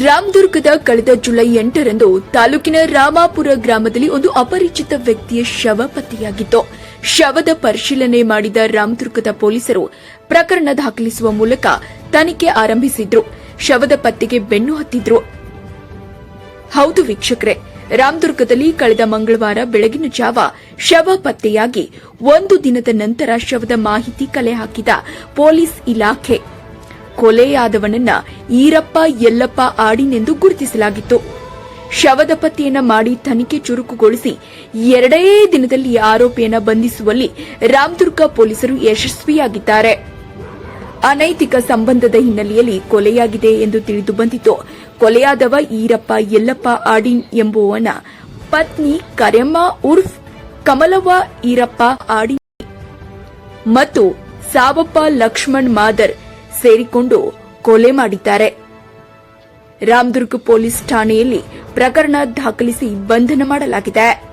ರಾಮದುರ್ಗದ ಕಳೆದ ಜುಲೈ ಎಂಟರಂದು ತಾಲೂಕಿನ ರಾಮಾಪುರ ಗ್ರಾಮದಲ್ಲಿ ಒಂದು ಅಪರಿಚಿತ ವ್ಯಕ್ತಿಯ ಶವ ಪತ್ತೆಯಾಗಿತ್ತು. ಶವದ ಪರಿಶೀಲನೆ ಮಾಡಿದ ರಾಮದುರ್ಗದ ಪೊಲೀಸರು ಪ್ರಕರಣ ದಾಖಲಿಸುವ ಮೂಲಕ ತನಿಖೆ ಆರಂಭಿಸಿದ್ರು. ಶವದ ಪತ್ತೆಗೆ ಬೆನ್ನು ಹತ್ತಿದ್ರು. ಹೌದು ವೀಕ್ಷಕರೇ, ರಾಮದುರ್ಗದಲ್ಲಿ ಕಳೆದ ಮಂಗಳವಾರ ಬೆಳಗಿನ ಜಾವ ಶವ ಪತ್ತೆಯಾಗಿ ಒಂದು ದಿನದ ನಂತರ ಶವದ ಮಾಹಿತಿ ಕಲೆ ಹಾಕಿದ ಪೊಲೀಸ್ ಇಲಾಖೆ. ಕೊಲೆಯಾದವನನ್ನ ಈರಪ್ಪ, ಯಲ್ಲಪ್ಪ ಆಡಿನೆಂದು ಗುರುತಿಸಲಾಗಿತ್ತು. ಶವದ ಪತ್ತೆಯನ್ನ ಮಾಡಿ ತನಿಖೆ ಚುರುಕುಗೊಳಿಸಿ ಎರಡೇ ದಿನದಲ್ಲಿ ಆರೋಪಿಯನ್ನ ಬಂಧಿಸುವಲ್ಲಿ ರಾಮದುರ್ಗ ಪೊಲೀಸರು ಯಶಸ್ವಿಯಾಗಿದ್ದಾರೆ. ಅನೈತಿಕ ಸಂಬಂಧದ ಹಿನ್ನೆಲೆಯಲ್ಲಿ ಕೊಲೆಯಾಗಿದೆ ಎಂದು ತಿಳಿದು ಬಂದಿತ್ತು. ಕೊಲೆಯಾದವ ಈರಪ್ಪ, ಯಲ್ಲಪ್ಪ ಆಡಿನ್ ಎಂಬುವನ ಪತ್ನಿ ಕರೆಮ್ಮ ಉರ್ಫ್, ಕಮಲವ್ವ ಈರಪ್ಪ ಆಡಿ ಮತ್ತು ಸಾವಪ್ಪ ಲಕ್ಷ್ಮಣ್ ಮಾದರ್ ಸೇರಿಕೊಂಡು ಕೊಲೆ ಮಾಡಿದ್ದಾರೆ. ರಾಮದುರ್ಗ ಪೊಲೀಸ್ ಠಾಣೆಯಲ್ಲಿ ಪ್ರಕರಣ ದಾಖಲಿಸಿ ಬಂಧನ ಮಾಡಲಾಗಿದೆ.